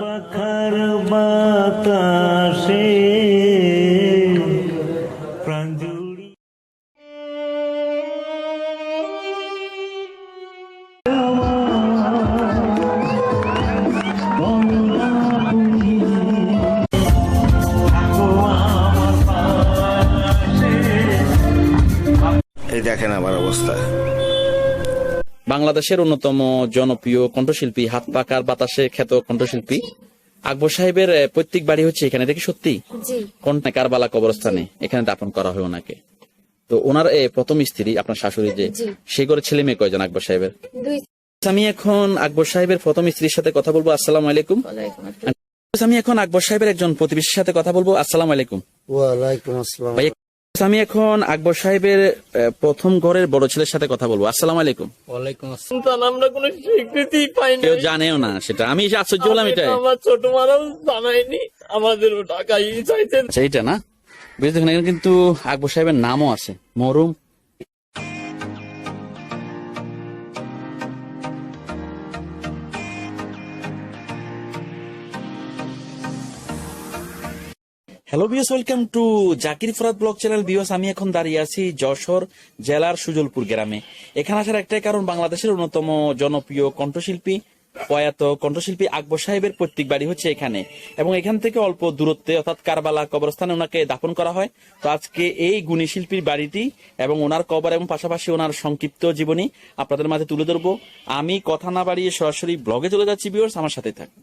পাখার বাতাসে বাংলাদেশের অন্যতম জনপ্রিয় কণ্ঠশিল্পী হাত পাকার বাতাসে খ্যাত কণ্ঠশিল্পী আকবর সাহেবের পৈতৃক বাড়ি হচ্ছে এখানে দেখি সত্যি? কোনটা কারবালা কবরস্থানে এখানে দাফন করা হয় ওনাকে। তো ওনার এ, প্রথম স্ত্রী আপনার শাশুড়ি যে সে করে ছেলে মেয়ে কয়জন আকবর সাহেবের? আমি এখন আকবর সাহেবের প্রথম স্ত্রীর সাথে কথা বলব আসসালাম আলাইকুম। আমি এখন আকবর সাহেবের একজন প্রতিবেশীর সাথে কথা বলব আসসালাম আলাইকুম। ওয়ালাইকুম আসসালাম। আমি এখন আকবর সাহেবের প্রথম ঘরের বড় ছেলের সাথে কথা বলব। আসসালাম আলাইকুম। আমরা কোনো স্বীকৃতি পাইনি কেউ জানেও না সেটা। আমি আশ্চর্য হলাম এটা আমার ছোট মারাও জানায়নি আমাদের চাইছে আচ্ছা না? বুঝতে দেখেন কিন্তু আকবর সাহেবের নামও আছে। মরুম হ্যালো বিয়স welcome to Zakir Farad blog channel বিয়স আমি এখন দাঁড়িয়ে আছি যশোর জেলার সুজলপুর গ্রামে। এখানে আসার একটাই কারণ, বাংলাদেশের অন্যতম জনপ্রিয় কণ্ঠশিল্পী, প্রয়াত কণ্ঠশিল্পী আকবর সাহেবের পৈতৃক বাড়ি হচ্ছে এখানে। এবং এখান থেকে অল্প দূরত্বে, অর্থাৎ কারবালা কবরস্থানে ওনাকে দাফন করা হয়। তো আজকে এই গুণী শিল্পীর বাড়িটি এবং ওনার কবর এবং পাশাপাশি ওনার সংক্ষিপ্ত জীবনী আপনাদের মাঝে তুলে ধরবো। আমি কথা না বাড়িয়ে সরাসরি ব্লগে চলে যাচ্ছি বিয়র্স আমার সাথে থাকুন।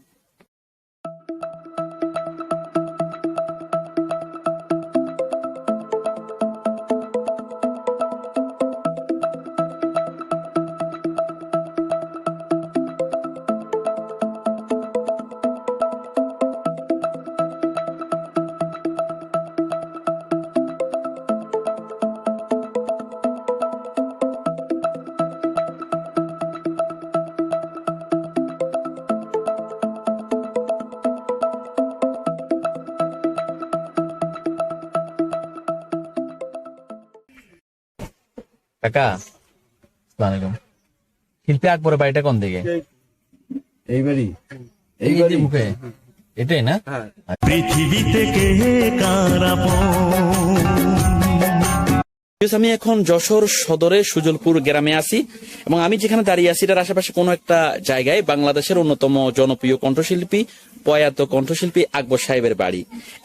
কাকা? আসসালামাইকুম শিল্পী আকবরের বাড়িটা কোন দিকে? এইবারই এই বাড়ি। মুখে। এটাই না? পৃথিবী থেকে কারাপ আমি এখন যশোর সদরের সুজলপুর গ্রামে আছি এবং আমি যেখানে দাঁড়িয়ে আছি এটার আশেপাশে কোনো একটা জায়গায় বাংলাদেশের অন্যতম জনপ্রিয় কণ্ঠশিল্পী প্রয়াত কণ্ঠশিল্পী আকবর সাহেবের বাড়ি।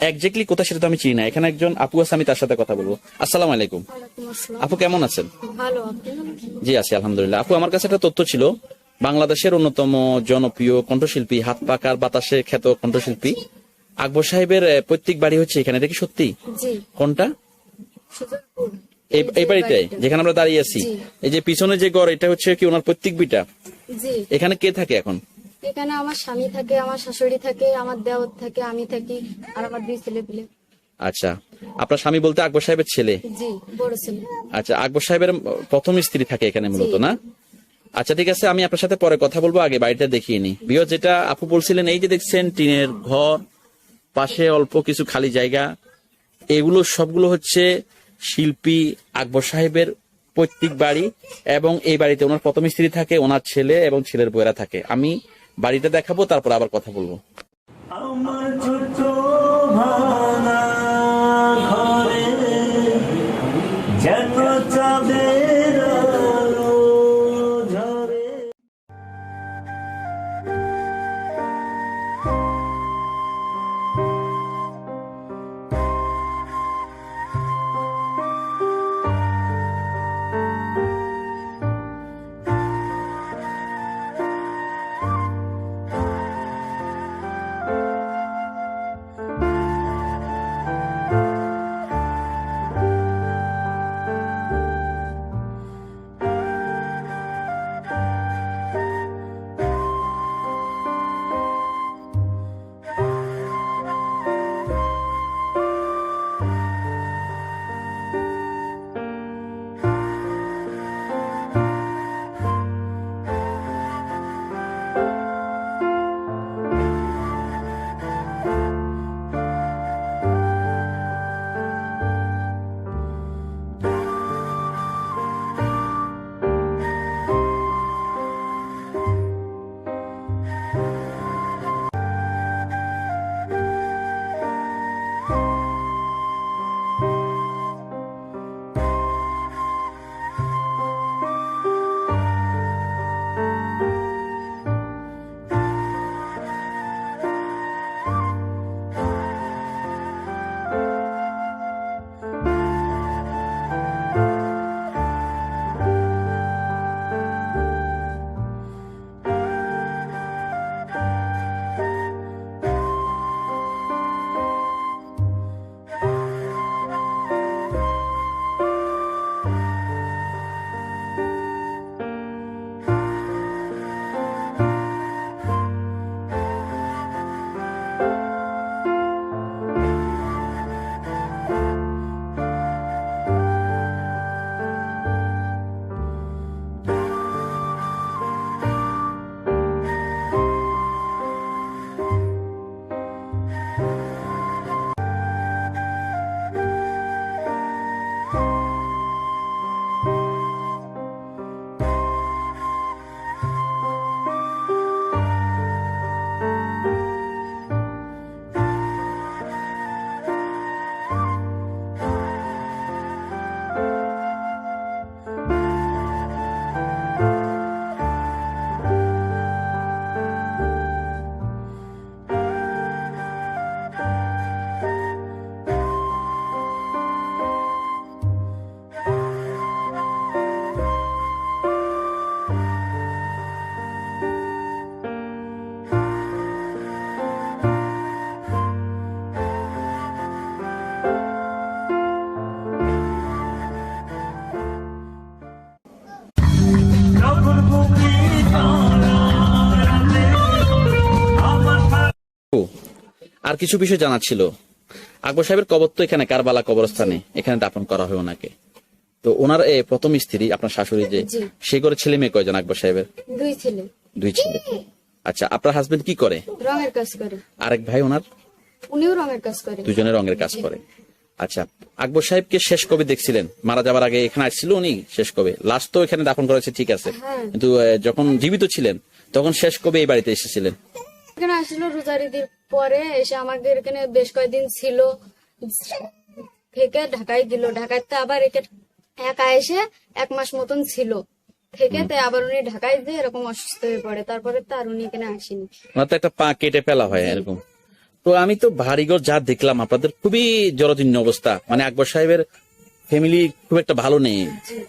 একজাক্টলি কোথায় সেটা তো আমি চিনি না। এখানে একজন আপু আছে আমি তার সাথে কথা বলব। আসসালামু আলাইকুম। আপু কেমন আছেন? জি আছি আলহামদুলিল্লাহ। আপু আমার কাছে একটা তথ্য ছিল। বাংলাদেশের অন্যতম জনপ্রিয় কণ্ঠশিল্পী হাত পাকার বাতাসে খ্যাত কণ্ঠশিল্পী আকবর সাহেবের পৈতৃক বাড়ি হচ্ছে এখানে। দেখি সত্যি? কোনটা? এই বাড়িটাই যেখানে আমরা দাঁড়িয়ে আছি। এই যে পিছনে যে ঘর এটা হচ্ছে কি ওনার পৈতৃক বিটা? এখানে কে থাকে এখন? এখানে আমার স্বামী থাকে আমার শাশুড়ি থাকে আমার দেওর থাকে আমি থাকি আর আমার দুই ছেলে পেলে। আচ্ছা। আপনার স্বামী বলতে আকবর সাহেবের ছেলে? জি বড় ছেলে। আচ্ছা আকবর সাহেবের প্রথম স্ত্রী থাকে এখানে মূলত না? আচ্ছা ঠিক আছে আমি আপনার সাথে পরে কথা বলব আগে বাড়িটা দেখিয়ে নি বিয় যেটা আপু বলছিলেন এই যে দেখছেন টিনের ঘর পাশে অল্প কিছু খালি জায়গা এগুলো সবগুলো হচ্ছে শিল্পী আকবর সাহেবের পৈতৃক বাড়ি এবং এই বাড়িতে ওনার প্রথম স্ত্রী থাকে, ওনার ছেলে এবং ছেলের বইরা থাকে। আমি বাড়িটা দেখাবো, তারপর আবার কথা বলব। আমার ছোট কিছু বিষয় জানার ছিল। আকবর সাহেবের কবর তো এখানে কারবালা কবরস্থানে। এখানে দাফন করা হয় ওনাকে। তো ওনার এ, প্রথম স্ত্রী আপনার শাশুড়ি যে সে করে ছেলে মেয়ে কয়জন আকবর সাহেবের? দুই ছেলে। দুই ছেলে। আচ্ছা আপনার হাজবেন্ড কি করে? রঙের কাজ করে। আরেক ভাই ওনার? উনিও রঙের কাজ করে। দুজনে রঙের কাজ করে। আচ্ছা আকবর সাহেবকে শেষ কবে দেখছিলেন? মারা যাবার আগে এখানে আসছিল উনি শেষ কবে? লাস্ট তো এখানে দাফন করেছে ঠিক আছে। হ্যাঁ। কিন্তু যখন জীবিত ছিলেন তখন শেষ কবে এই বাড়িতে এসেছিলেন? এখানে আসলো রোজারিদির পরে, এসে আমাদের এখানে বেশ কয়েকদিন ছিল। থেকে ঢাকায় দিল। ঢাকাতে আবার একে একা এসে এক মাস মতন ছিল। থেকে তাই আবার উনি ঢাকায় দিয়ে এরকম অসুস্থ হয়ে পড়ে, তারপরে তো আর উনি এখানে আসেনি। ওনার তো একটা পা কেটে ফেলা হয় এরকম। তো আমি তো ভারীঘর যা দেখলাম, আপনাদের খুবই জরাজীর্ণ অবস্থা। মানে আকবর সাহেবের ফ্যামিলি খুব একটা ভালো নেই।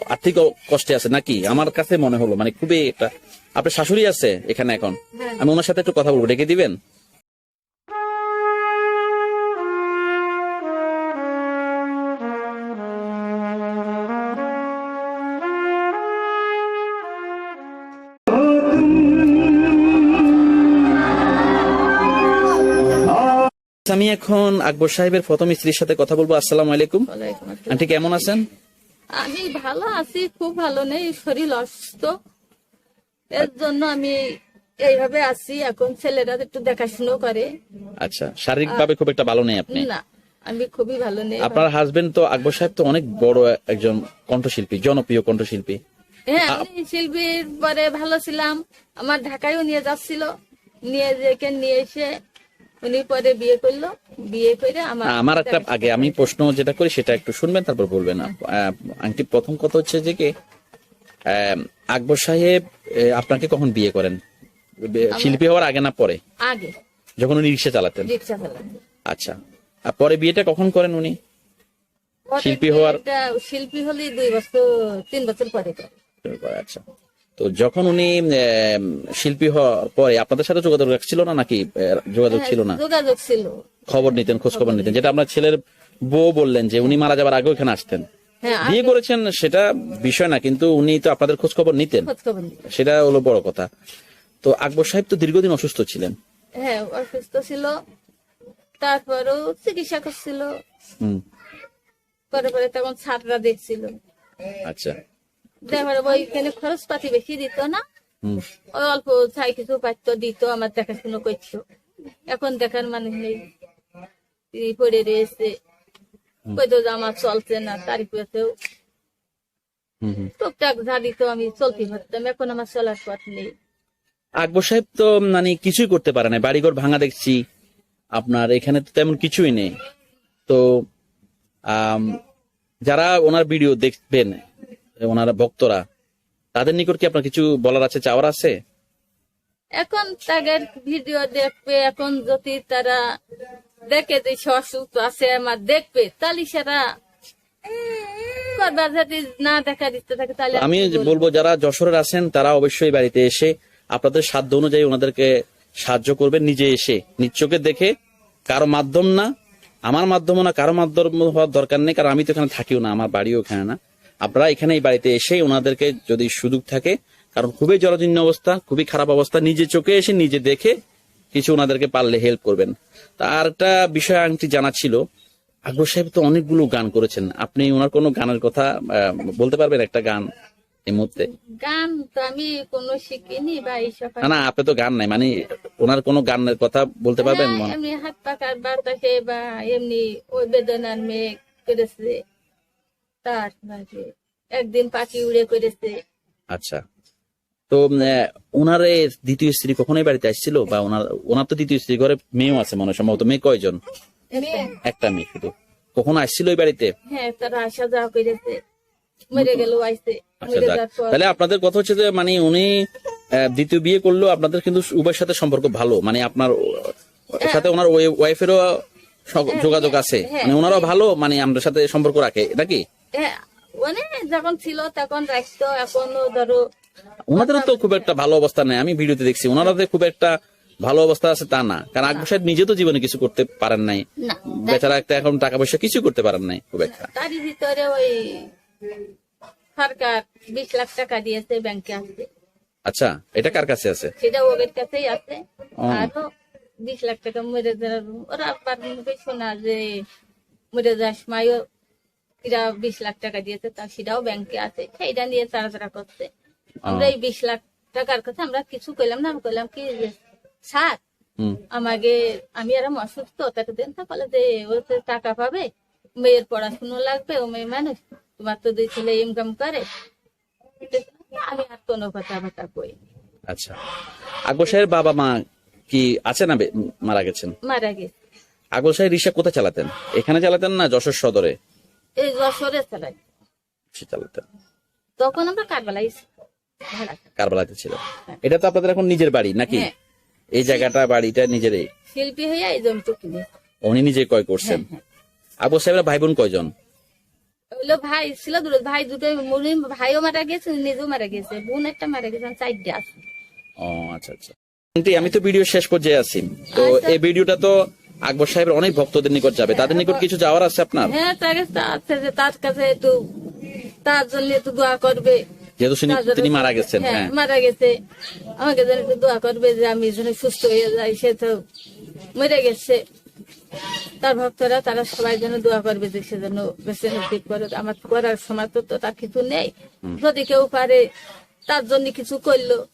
আর্থিক কষ্টে আছে নাকি? আমার কাছে মনে হলো মানে খুবই একটা আপনার শাশুড়ি আছে এখানে এখন? হ্যাঁ। আমি ওনার সাথে একটু কথা বলব ডেকে দিবেন? আমি এখন আকবর সাহেবের প্রথম স্ত্রীর সাথে কথা বলব। আসসালামু আলাইকুম। আন্টি কেমন আছেন? আমি ভালো আছি খুব ভালো নেই শরীর অসুস্থ। এর জন্য আমি এইভাবে আছি। এখন ছেলেরা একটু দেখাশুনো করে। আচ্ছা শারীরিক ভাবে খুব একটা ভালো নেই আপনি? না আমি খুবই ভালো নেই। আপনার হাজবেন্ড তো আকবর সাহেব তো অনেক বড় একজন কণ্ঠশিল্পী জনপ্রিয় কণ্ঠশিল্পী। হ্যাঁ আমি শিল্পীর পরে ভালো ছিলাম। আমার ঢাকায়ও নিয়ে যাচ্ছিল। নিয়ে যেকে নিয়ে এসে উনি পরে বিয়ে করল বিয়ে করে আমার আমার একটা আগে আমি প্রশ্ন যেটা করি সেটা একটু শুনবেন তারপর বলবেন আন্টি প্রথম কথা হচ্ছে যে কি আকবর সাহেব আপনাকে কখন বিয়ে করেন? শিল্পী হওয়ার আগে না পরে? আগে। যখন উনি রিক্সা চালাতেন? রিক্সা ফেলাম আচ্ছা। আর পরে বিয়েটা কখন করেন উনি? শিল্পী হওয়ার- শিল্পী হলে দুই বছর তিন বছর পরে আচ্ছা। তো যখন উনি শিল্পী হওয়ার পরে আপনাদের সাথে যোগাযোগ রাখছিল না নাকি? যোগাযোগ ছিল না? যোগাযোগ ছিল। খবর নিতেন খোঁজ খবর নিতেন যেটা আপনার ছেলের বউ বললেন যে উনি মারা যাবার আগে এখানে আসতেন। হ্যাঁ বিয়ে করেছেন সেটা বিষয় না কিন্তু উনি তো আপনাদের খোঁজ খবর নিতেন। খোঁজ খবর নিত। সেটা হলো বড় কথা। তো আকবর সাহেব তো দীর্ঘদিন অসুস্থ ছিলেন। হ্যাঁ অসুস্থ ছিল তারপরেও চিকিৎসা করছিল। পরে পরে তখন ছাত্ররা দেখছিল। আচ্ছা। দেখার ওইখানে খরচ পাতি বেশি দিত না। ওই অল্প ছাই কিছু পাইতো দিত আমার দেখাশুনো করছ এখন দেখার মানে নেই। তিনি পড়ে রয়েছে। কইতো আমার চলছে না তারই পেতেও। টুকটাক যা দিত আমি চলতে পারতাম এখন আমার চলার পথ নেই। আকবর সাহেব তো মানে কিছুই করতে পারে না বাড়িঘর ভাঙা দেখছি। আপনার এখানে তো তেমন কিছুই নেই। তো যারা ওনার ভিডিও দেখবেন ওনার ভক্তরা তাদের নিকট কি আপনার কিছু বলার আছে চাওয়ার আছে? এখন তাদের ভিডিও দেখবে এখন যদি তারা দেখে যে অসুস্থ আছে আমার দেখবে তাহলে সেরা করবার যদি না দেখা দিতে থাকে তাহলে আমি বলব? বলব যারা যশোরের আছেন তারা অবশ্যই বাড়িতে এসে আপনাদের সাধ্য অনুযায়ী ওনাদেরকে সাহায্য করবেন নিজে এসে। নিজ চোখে দেখে কারও মাধ্যম না আমার মাধ্যম না কারও মাধ্যম হওয়ার দরকার নেই কারণ আমি তো এখানে থাকিও না আমার বাড়িও এখানে না। আপনারা এখানে এই বাড়িতে এসে ওনাদেরকে যদি সুযোগ থাকে কারণ খুবই জরাজীর্ণ অবস্থা খুবই খারাপ অবস্থা নিজে চোখে এসে নিজে দেখে কিছু ওনাদেরকে পারলে হেল্প করবেন। তার একটা বিষয় আংটি জানা ছিল আকবর সাহেব তো অনেকগুলো গান করেছেন। আপনি ওনার কোনো গানের কথা বলতে পারবেন একটা গান এই মুহূর্তে? গান তো আমি কোনো শিখিনি বা এইসব না না আপনি তো গান নাই মানে ওনার কোনো গানের কথা বলতে পারবেন এমনি হাত পাকার বাতাসে বা এমনি ওই বেদনার মেয়ে করেছে। তার একদিন পাখি উড়ে করেছে। আচ্ছা। তো ওনার দ্বিতীয় স্ত্রী কখনোই বাড়িতে আসছিল? বা ওনার ওনার তো দ্বিতীয় স্ত্রী ঘরে মেয়েও আছে মনে সম্ভবত মেয়ে কয়জন? একটা মেয়ে শুধু। কখনো আসছিল ওই বাড়িতে? হ্যাঁ তারা আসা যাওয়া করেছে। মরে গেল আইসে আচ্ছা তাহলে আপনাদের কথা হচ্ছে যে মানে উনি দ্বিতীয় বিয়ে করলেও আপনাদের কিন্তু উভয়ের সাথে সম্পর্ক ভালো। মানে আপনার সাথে ওনার ওয়াইফেরও যোগাযোগ আছে। হ্যাঁ। মানে ওনারাও ভালো মানে আমাদের সাথে সম্পর্ক রাখে নাকি? হ্যাঁ মানে যখন ছিল তখন রাখতো এখনও ধরো ওনাদেরও তো খুব একটা ভালো অবস্থা নেই আমি ভিডিওতে দেখছি। ওনারা খুব একটা ভালো অবস্থা আছে তা না। কারণ আকবর সাহেব নিজে তো জীবনে কিছু করতে পারেন নাই। বেচারা একটা এখন টাকা পয়সা কিছু করতে পারেন নাই খুব একটা। তারই ভিতরে ওই সরকার বিশ লাখ টাকা দিয়েছে ব্যাংকে আছে আচ্ছা এটা কার কাছে আছে? সেটা ওদের কাছেই আছে। আরও বিশ লাখ টাকা মরে যাওয়ার ওরা মুখে শোনা যে মরে যাওয়ার সময়ও এরা বিশ লাখ টাকা দিয়েছে তা সেটাও ব্যাংকে আছে। সেইটা নিয়ে তাড়াতাড়া করছে। আমরা এই বিশ লাখ টাকার কথা আমরা কিছু কইলাম না আমি কইলাম কি স্যার আমাকে আমি আর অসুস্থ তাকে দেন তা বলে যে ও তো টাকা পাবে মেয়ের পড়াশুনো লাগবে ও মেয়ে মানুষ তোমার তো দুই ছেলে ইনকাম করে। আমি আর কোনো কথাবার্তা কই আচ্ছা। আকবর সাহেবের বাবা মা কি আছে না মারা গেছেন? মারা গেছে। আকবর সাহেব রিক্সা কোথায় চালাতেন? এখানে চালাতেন না যশোর সদরে? এই যশোরে চালাই তখন আমরা কারবালাই কারবালাতে ছিল এটা তো আপনাদের এখন নিজের বাড়ি নাকি? হ্যাঁ। এই জায়গাটা বাড়িটা নিজেরই শিল্পী হয়ে এই কিনে উনি নিজে ক্রয় করছেন। হ্যাঁ, আকবর সাহেবের ভাই বোন কয়জন? ওগুলো ভাই ছিল দুটো। ভাই দুটো মুড়ি ভাইও মারা গেছে নিজেও মারা গেছে। বোন একটা মারা গেছে চারটে আছে। ও আচ্ছা আচ্ছা। আমি তো ভিডিও শেষ পর্যায়ে আছি। তো আচ্ছা। এই ভিডিওটা তো আকবর সাহেবের অনেক ভক্তদের নিকট যাবে। তাদের নিকট কিছু যাওয়ার আছে আপনার? হ্যাঁ তার কাছে আছে তার কাছে একটু তার জন্য একটু দোয়া করবে। যেহেতু তিনি- মারা গেছেন হ্যাঁ হ্যাঁ। মারা গেছে। আমাকে যেন একটু দোয়া করবে যে আমি যেন সুস্থ হয়ে যাই সে তো মরে গেছে। তার ভক্তরা তারা সবাই যেন দোয়া করবে যে সে যেন বেঁচে ঠিক করে আমার করার সময় তো তো তার কিছু নেই। যদি কেউ পারে তার জন্য কিছু করল।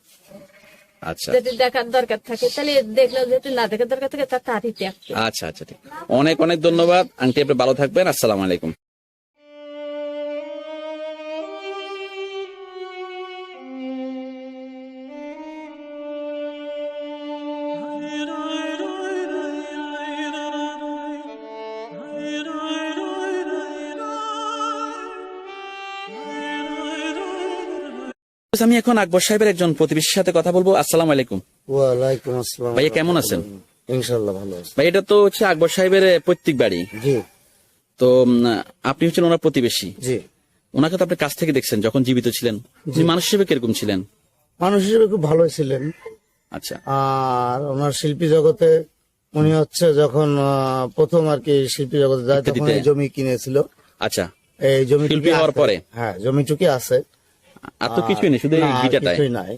যদি দেখার দরকার থাকে তাহলে দেখল যদি না দেখার দরকার থাকে তার ত্যাগ আচ্ছা আচ্ছা ঠিক। অনেক অনেক ধন্যবাদ। আন্টি আপনি ভালো থাকবেন। আসসালামু আলাইকুম। আমি এখন আকবর সাহেবের একজন প্রতিবেশীর সাথে কথা বলব। আসসালামু আলাইকুম। ওয়ালাইকুম আসসালাম। ভাইয়া কেমন আছেন? ইনশাল্লাহ ভালো আছি। ভাই এটা তো হচ্ছে আকবর সাহেবের পৈতৃক বাড়ি। জি। তো আপনি হচ্ছেন ওনার প্রতিবেশী। জি। ওনাকে তো আপনি কাছ থেকে দেখছেন যখন জীবিত ছিলেন। উনি মানুষ হিসেবে কীরকম ছিলেন? মানুষ হিসেবে খুব ভালো ছিলেন। আচ্ছা। আর ওনার শিল্পী জগতে উনি হচ্ছে যখন প্রথম আর কি শিল্পী জগতে যায় তখন জমি কিনেছিল। আচ্ছা। এই জমি হওয়ার পরে? হ্যাঁ জমিটুকি আছে। আর তো কিছুই নেই শুধু কিছুই নাই।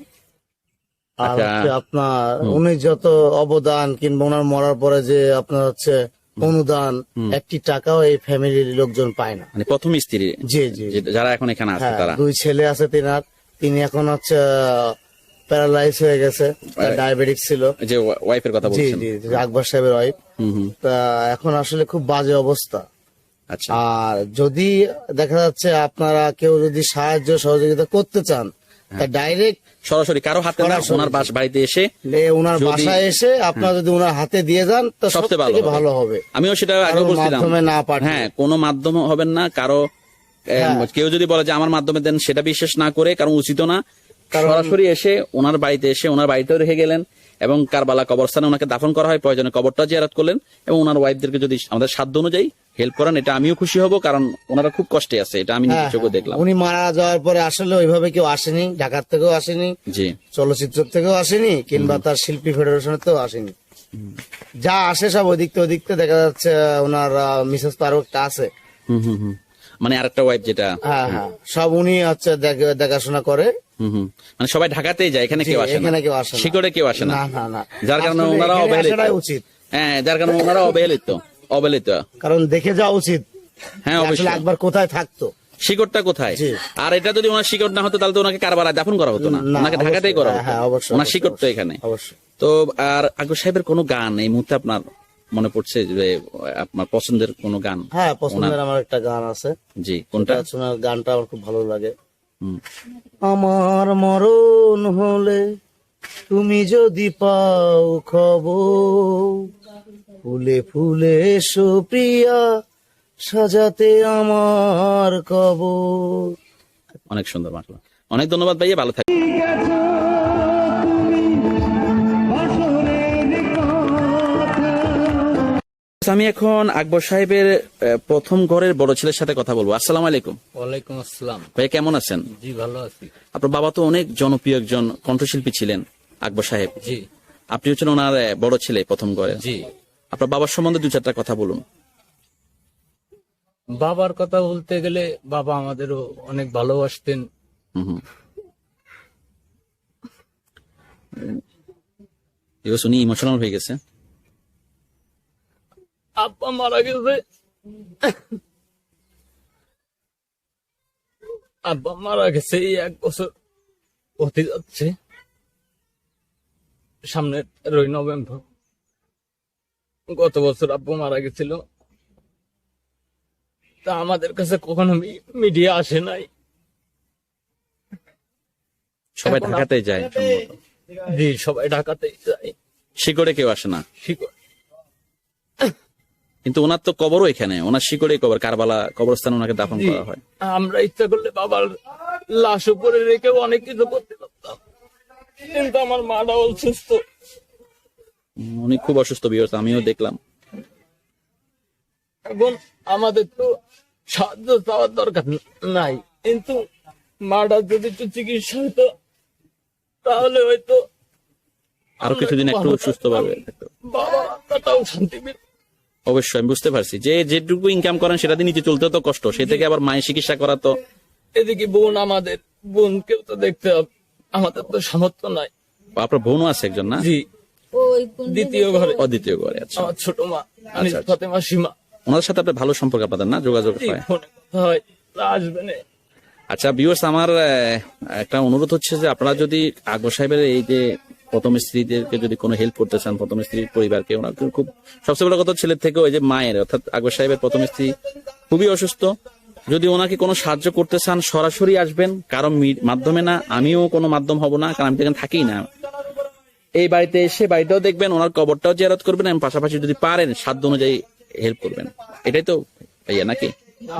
আর আচ্ছা। আপনার উনি যত অবদান কিংবা ওনার মরার পরে যে আপনার হচ্ছে অনুদান একটি টাকাও এই ফ্যামিলির লোকজন পায় না। মানে প্রথম স্ত্রী জি জি। যারা এখন এখানে আছে হ্যাঁ তারা। দুই ছেলে আছে তিনার। তিনি এখন হচ্ছে প্যারালাইজ হয়ে গেছে ডায়াবেটিক ছিল। যে ওয়াইফের কথা বলছেন। জি জি, আকবর সাহেবের ওয়াইফ তা এখন আসলে খুব বাজে অবস্থা। আর যদি দেখা যাচ্ছে আপনারা কেউ যদি সাহায্য সহযোগিতা করতে চান ডাইরেক্ট সরাসরি কারও হাতে না ওনার বাস বাড়িতে এসে ওনার বাসায় এসে আপনারা যদি ওনার হাতে দিয়ে যান তা সব সবচেয়ে ভালো ভালো হবে। আমিও সেটা আগে বলছিলাম। না। হ্যাঁ কোনো মাধ্যম হবেন না কারও হ্যাঁ। কেউ যদি বলে যে আমার মাধ্যমে দেন সেটা বিশ্বাস না করে কারণ উচিত না। সরাসরি এসে ওনার বাড়িতে এসে ওনার বাড়িতেও রেখে গেলেন এবং কারবালা কবরস্থানে ওনাকে দাফন করা হয়। প্রয়োজনে কবরটা জিয়ারত করলেন এবং ওনার ওয়াইফদেরকে যদি আমাদের সাধ্য অনুযায়ী হেল্প করেন এটা আমিও খুশি হব কারণ ওনারা খুব কষ্টে আছে এটা আমি নিজের হ্যাঁ, চোখে দেখলাম। উনি মারা যাওয়ার পরে আসলে ওইভাবে কেউ আসেনি ঢাকার থেকেও আসেনি জি। চলচ্চিত্র থেকেও আসেনি কিংবা তার শিল্পী ফেডারেশনের থেকেও আসেনি। যা আসে সব ওদিক থেকে ওদিক থেকে দেখা যাচ্ছে ওনার মিসেস তো আরও একটা আছে। হুম হুম হুম। মানে আরেকটা ওয়াইফ যেটা। হ্যাঁ হ্যাঁ সব উনি হচ্ছে দেখাশোনা করে। মানে সবাই ঢাকাতেই যায় এখানে কেউ আসে এখানে কেউ আসে শিকড়ে কেউ আসে না। না না না। যার কারণে ওনারা অবহেলিত। উচিত। হ্যাঁ যার কারণে ওনারা অবহেলিত। অবহেলিত। কারণ দেখে যাওয়া উচিত হ্যাঁ অবশ্যই। একবার কোথায় থাকতো। শিকড়টা কোথায়? আর এটা যদি ওনার শিকড় না হতো তাহলে তো ওনাকে কারবার দাফন করা হতো না। ওনাকে অবশ্যই। ঢাকাতেই করা হ্যাঁ, হতো। হ্যাঁ, ওনার শিকড় তো এখানে। তো আর আকবর সাহেবের কোনো গান এই মুহূর্তে আপনার মনে পড়ছে যে আপনার পছন্দের কোনো গান? হ্যাঁ পছন্দের আমার একটা গান আছে। জি কোনটা? শোনার গানটা আমার খুব ভালো লাগে। আমার মরণ হলে তুমি যদি পাও খবর ফুলে ফুলে সুপ্রিয়া সাজাতে আমার কবর। অনেক সুন্দর মাসলা অনেক ধন্যবাদ ভাইয়া ভালো থাকবেন আমি এখন আকবর সাহেবের প্রথম ঘরের বড় ছেলের সাথে কথা বলব। আসসালাম আলাইকুম। ওয়ালাইকুম আসসালাম। ভাই কেমন আছেন? জি ভালো আছি। আপনার বাবা তো অনেক জনপ্রিয় একজন কণ্ঠশিল্পী ছিলেন আকবর সাহেব। জি। আপনি হচ্ছেন ওনার বড় ছেলে প্রথম ঘরে। জি। আপনার বাবার সম্বন্ধে দু চারটা কথা বলুন। বাবার কথা বলতে গেলে বাবা আমাদেরও অনেক ভালোবাসতেন। হুম হুম। এবার শুনি ইমোশনাল হয়ে গেছে। মারা গেছে। আব্বা মারা গেছে এই এক বছর হতে যাচ্ছে। সামনে রই নভেম্বর। গত বছর আব্বু মারা গেছিল। তা আমাদের কাছে কখনো মিডিয়া আসে নাই। সবাই ঢাকাতে যায়। জি সবাই ঢাকাতেই যায়। শিকড়ে কেউ আসে না। শিকড় কিন্তু ওনার তো কবরও এখানে। ওনার শিকড়ে কবর কারবালা কবরস্থানে ওনাকে দাফন করা হয়। আমরা ইচ্ছা করলে বাবার লাশ উপরে রেখে অনেক কিছু করতে পারতাম। কিন্তু আমার মাটা অসুস্থ। উনি খুব অসুস্থ আমিও দেখলাম। এখন আমাদের তো সাহায্য চাওয়ার দরকার নাই। কিন্তু মাটা যদি একটু চিকিৎসা হতো তাহলে হয়তো আরও কিছুদিন একটু সুস্থ ভাবে বাবা শান্তি পেত। অবশ্যই আমি বুঝতে পারছি। যে যেটুকু ইনকাম করেন সেটা দিয়ে নিচে চলতে তো কষ্ট সে থেকে আবার মায়ের চিকিৎসা করা তো এদিকে বোন আমাদের বোনকেও তো দেখতে হবে। আমাদের তো সামর্থ্য নাই। আপনার বোনও আছে একজন না? জি। দ্বিতীয় ঘরে। অদ্বিতীয় করে আচ্ছা। আমার ছোট মা আনিস ফাতেমা সীমা। ওনাদের সাথে আপনার ভালো সম্পর্ক আপনাদের না? যোগাযোগ হয়? হয় তা আচ্ছা বিয়স আমার আহ, একটা অনুরোধ হচ্ছে যে আপনারা যদি আকবর সাহেবের এই যে প্রথম স্ত্রীদেরকে যদি কোনো হেল্প করতে চান প্রথম স্ত্রীর পরিবারকে ওনার খুব সবচেয়ে বড় কথা ছেলের থেকে ওই যে মায়ের অর্থাৎ আকবর সাহেবের প্রথম স্ত্রী খুবই অসুস্থ। যদি ওনাকে কোনো সাহায্য করতে চান সরাসরি আসবেন কারণ মাধ্যমে না আমিও কোনো মাধ্যম হব না কারণ আমি তো এখানে থাকি না। এই বাড়িতে এসে বাড়িটাও দেখবেন ওনার কবরটাও জিয়ারত করবেন এবং পাশাপাশি যদি পারেন সাধ্য অনুযায়ী হেল্প করবেন। এটাই তো ভাইয়া নাকি?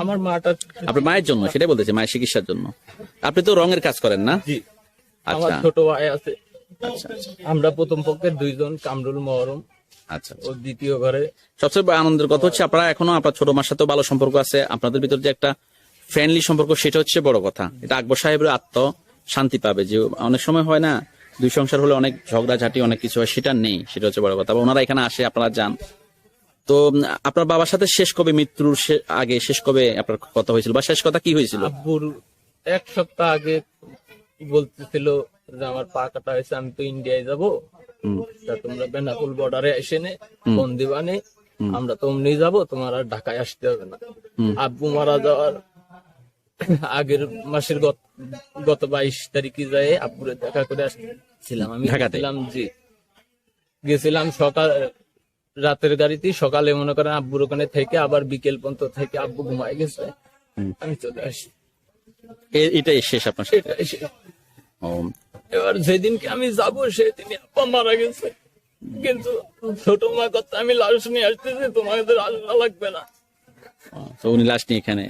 আমার মাটা আপনার মায়ের জন্য সেটাই বলতেছে মায়ের চিকিৎসার জন্য। আপনি তো রঙের কাজ করেন না? আচ্ছা। ছোট ভাই আছে। আমরা প্রথম পক্ষের দুইজন কামরুল মহরম। আচ্ছা ও দ্বিতীয় ঘরে। সবচেয়ে আনন্দের কথা হচ্ছে আপনারা এখনও আপনার ছোট মার সাথেও ভালো সম্পর্ক আছে। আপনাদের ভিতর যে একটা ফ্রেন্ডলি সম্পর্ক সেটা হচ্ছে বড় কথা। এটা আকবর সাহেবের আত্ম শান্তি পাবে যে অনেক সময় হয় না দুই সংসার হলে অনেক ঝগড়াঝাটি অনেক কিছু হয় সেটা নেই সেটা হচ্ছে বড় কথা। ওনারা এখানে আসে আপনারা যান। তো আপনার বাবার সাথে শেষ কবে মৃত্যুর আগে শেষ কবে আপনার কথা হয়েছিল? বা শেষ কথা কি হয়েছিল? আব্বুর এক সপ্তাহ আগে বলতেছিল যে আমার পা কাটা হয়েছে আমি তো ইন্ডিয়ায় যাব। তা তোমরা বেনাপুল বর্ডারে এসে নে ফোন দিবানে আমরা তো অমনি যাব তোমার আর ঢাকায় আসতে হবে না। আব্বু মারা যাওয়ার আগের মাসের গত বাইশ তারিখে যায় আব্বুরে দেখা করে আসছিলাম। আমি ঢাকাতে? গেছিলাম জি। গেছিলাম সকাল রাতের গাড়িতে সকালে মনে করেন আব্বুর ওখানে থেকে আবার বিকেল পর্যন্ত থেকে আব্বু ঘুমায় গেছে। আমি চলে আসি। এটাই শেষ আপনার সাথে? এবার যেদিনকে আমি যাব সেদিনই আব্বা মারা গেছে। কিন্তু ছোট মা কথা আমি লাশ নিয়ে আসতেছি তোমাদের আসা লাগবে না। তো উনি লাস্ট নিয়ে এখানে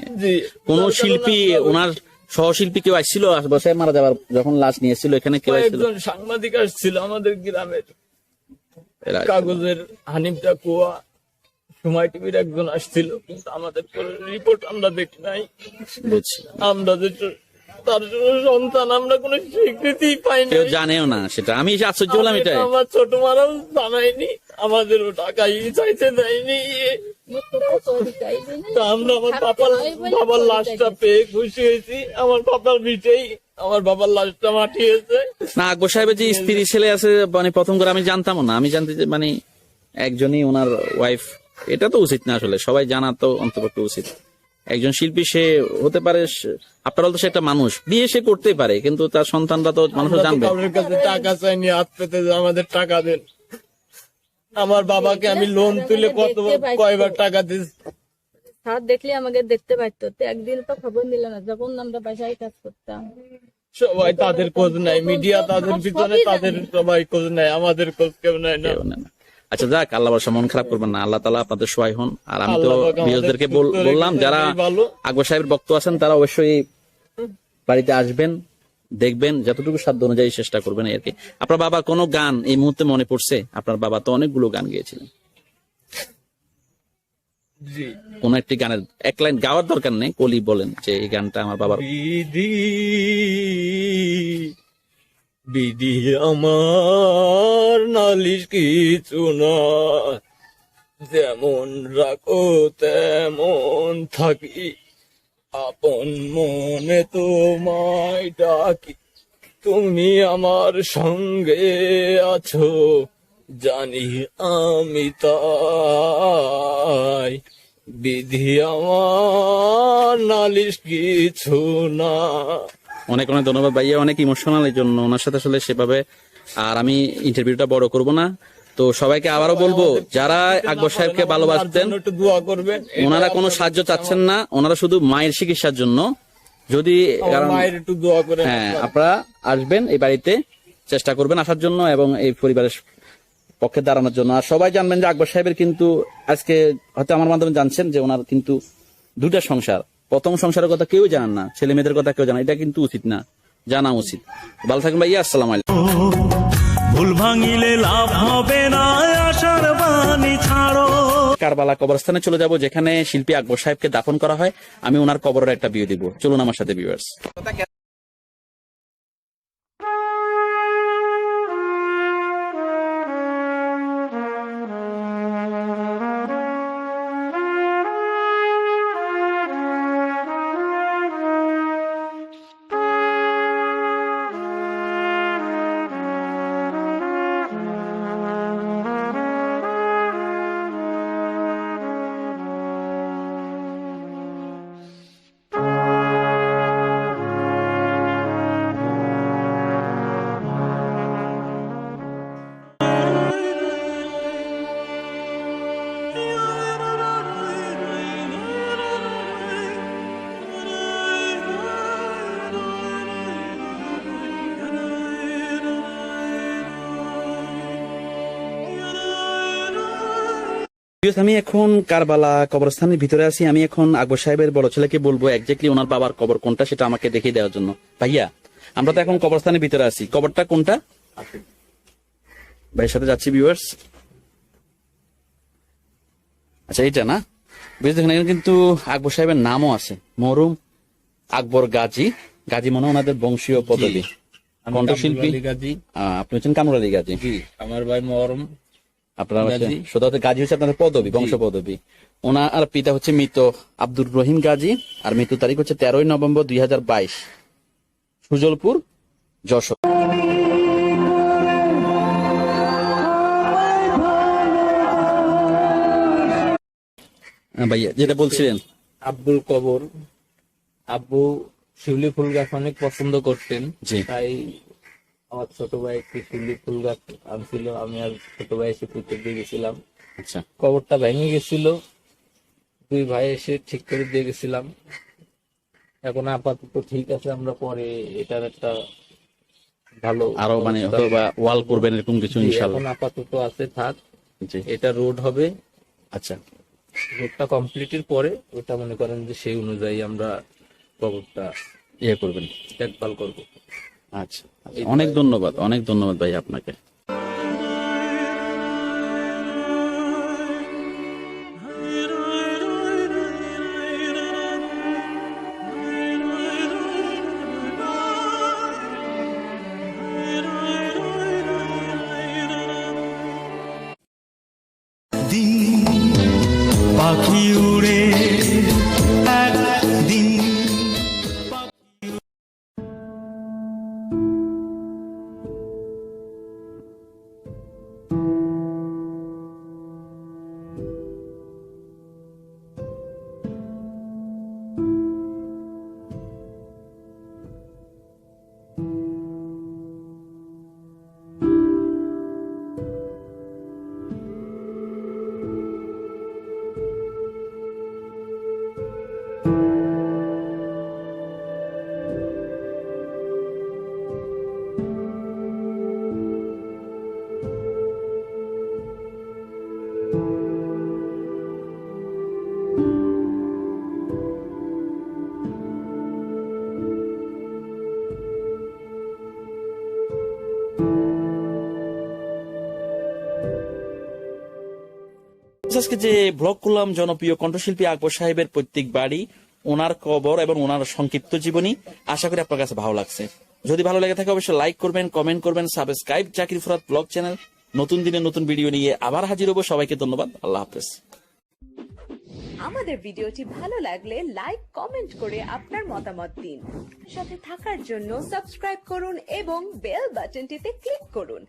কোন শিল্পী ওনার সহশিল্পী কেউ আসছিল? বসায় মারা যাবার যখন লাশ নিয়ে এসেছিল এখানে কেউ কয়েকজন সাংবাদিক আসছিল আমাদের গ্রামের। কাগজের হানিফটা কুয়া সময় টিভির একজন আসছিল কিন্তু আমাদের রিপোর্ট আমরা দেখি নাই। আমরা যে তার সন্তান আমরা কোনো স্বীকৃতি পাই কেউ জানেও না সেটা। আমি আশ্চর্য হলাম তো আমার ছোট মারাও জানাইনি আমাদেরও টাকাই চাইতে দেয়নি। আমরা আমার বাবার বাবার লাশটা পেয়ে খুশি হয়েছি। আমার বাবার বিটেই আমার বাবার লাশটা মাটিয়েছে না আকবর সাহেবের যে স্ত্রী ছেলে আছে মানে প্রথম করে আমি জানতাম না। আমি জানতে যে মানে একজনই ওনার ওয়াইফ এটা তো উচিত না আসলে। সবাই জানা তো অন্তপক্ষে উচিত। একজন শিল্পী সে হতে পারে আপনারা তো সে একটা মানুষ। বিয়ে সে করতেই পারে কিন্তু তার সন্তানরা তো মানুষ জানবে। কাছে টাকা চাইনি হাত পেতে আমাদের টাকা দেন। আমার বাবাকে আমি লোন তুলে কত কয়বার টাকা দিয়েছি সার দেখলে আমাকে দেখতে পাইতো। একদিন তো খবর নিল না যখন আমরা বাসায় কাজ করতাম। সবাই তাদের খোঁজ নাই মিডিয়া তাদের পিছনে তাদের সবাই খোঁজ নাই আমাদের খোঁজ কেউ নেয় না। কেউ নেয় না। আচ্ছা যাক আল্লাহ বর্ষা মন খারাপ করবেন না। আল্লাহ তালা আপনাদের সহায় হন। আর আমি তো বিরোধীদেরকে বললাম যারা আকবর সাহেবের বক্ত আছেন তারা অবশ্যই বাড়িতে আসবেন দেখবেন যতটুকু সাধ্য অনুযায়ী চেষ্টা করবেন আর কি। আপনার বাবা কোনো গান এই মুহূর্তে মনে পড়ছে? আপনার বাবা তো অনেকগুলো গান গেয়েছিলেন। কোন একটি গানের এক লাইন গাওয়ার দরকার নেই কলি বলেন যে এই গানটা আমার বাবার বিধি আমার নালিশ কিছু না যেমন রাখো, তেমন থাকি। আপন মনে তোমায় ডাকি। তুমি আমার সঙ্গে আছো, জানি আমি তাই। বিধি আমার নালিশ কিছু না অনেক অনেক ধন্যবাদ ভাইয়া অনেক ইমোশনাল এই জন্য ওনার সাথে আসলে সেভাবে। আর আমি ইন্টারভিউটা বড় করব না। তো সবাইকে আবারও বলব যারা আকবর সাহেবকে ভালোবাসতেন ওনারা কোনো সাহায্য চাচ্ছেন না। ওনারা শুধু মায়ের চিকিৎসার জন্য। যদি কারণ মায়ের একটু দোয়া করেন। হ্যাঁ আপনারা আসবেন এই বাড়িতে চেষ্টা করবেন আসার জন্য এবং এই পরিবারের পক্ষে দাঁড়ানোর জন্য। আর সবাই জানবেন যে আকবর সাহেবের কিন্তু আজকে হয়তো আমার মাধ্যমে জানছেন যে ওনার কিন্তু দুটা সংসার। প্রথম সংসারের কথা কেউ জানেন না ছেলে মেয়েদের কথা কেউ জানা এটা কিন্তু উচিত না জানা উচিত। ভালো থাকবেন ভাইয়া আসসালাম আলাইকুম। ভুল ভাঙিলে লাভ হবে না আশার বাণী ছাড়ো। কারবালা কবরস্থানে চলে যাব যেখানে শিল্পী আকবর সাহেবকে দাফন করা হয় আমি ওনার কবরের একটা বিয়ে দিব। চলুন আমার সাথে ভিউয়ার্স আমি এখন কারবালা কবরস্থানের ভিতরে আছি। আমি এখন আকবর সাহেবের বড় ছেলেকে বলব একজাক্টলি ওনার বাবার কবর কোনটা সেটা আমাকে দেখিয়ে দেওয়ার জন্য। ভাইয়া আমরা তো এখন কবরস্থানের ভিতরে আছি। কবরটা কোনটা? ভাইয়ের সাথে যাচ্ছি ভিউয়ার্স আচ্ছা এইটা না? বেশ দেখুন এখানে কিন্তু আকবর সাহেবের নামও আছে। মরুম আকবর গাজী। গাজী মনে ওনাদের বংশীয় পদবী। কণ্ঠশিল্পী। গাজী। আপনি হচ্ছেন কামরুল আলী গাজী। আমার ভাই মরম আপনার গাজী। হচ্ছে আপনার পদবী বংশ পদবী ওনার পিতা হচ্ছে মৃত আব্দুর রহিম গাজী আর মৃত্যু তারিখ হচ্ছে তেরোই নভেম্বর দুই হাজার বাইশ। সুজলপুর যশোর। হ্যাঁ, ভাইয়া যেটা বলছিলেন। আব্বুল কবর। আব্বু শিউলি ফুল গাছ অনেক পছন্দ করতেন। তাই আমার ছোট ভাই একটি শিউলি ফুল গাছ আনছিল আমি আর ছোট ভাই এসে পুঁতে দিয়ে গেছিলাম। আচ্ছা। কবরটা ভেঙে গেছিল দুই ভাই এসে ঠিক করে দিয়ে গেছিলাম। এখন আপাতত ঠিক আছে আমরা পরে এটার একটা ভালো আরও মানে বা ওয়াল করবেন এরকম কিছু জি, এখন আপাতত আছে থাক। এটা রোড হবে। আচ্ছা। রোডটা কমপ্লিটের পরে ওটা মনে করেন যে সেই অনুযায়ী আমরা কবরটা ইয়ে করবেন। দেখভাল করব। আচ্ছা আচ্ছা। অনেক ধন্যবাদ অনেক ধন্যবাদ ভাই আপনাকে আজকে যে ব্লগ করলাম, জনপ্রিয় কণ্ঠশিল্পী আকবর সাহেবের প্রত্যেক বাড়ি, ওনার কবর এবং ওনার সংক্ষিপ্ত জীবনী, আশা করি আপনার কাছে ভালো লাগছে। যদি ভালো লেগে থাকে, অবশ্যই লাইক করবেন কমেন্ট করবেন সাবস্ক্রাইব চাকরি ফরাত ব্লগ চ্যানেল নতুন দিনে নতুন ভিডিও নিয়ে আবার হাজির হব। সবাইকে ধন্যবাদ। আল্লাহ হাফেজ। আমাদের ভিডিওটি ভালো লাগলে লাইক কমেন্ট করে আপনার মতামত দিন। সাথে থাকার জন্য সাবস্ক্রাইব করুন এবং বেল বাটনটিতে ক্লিক করুন।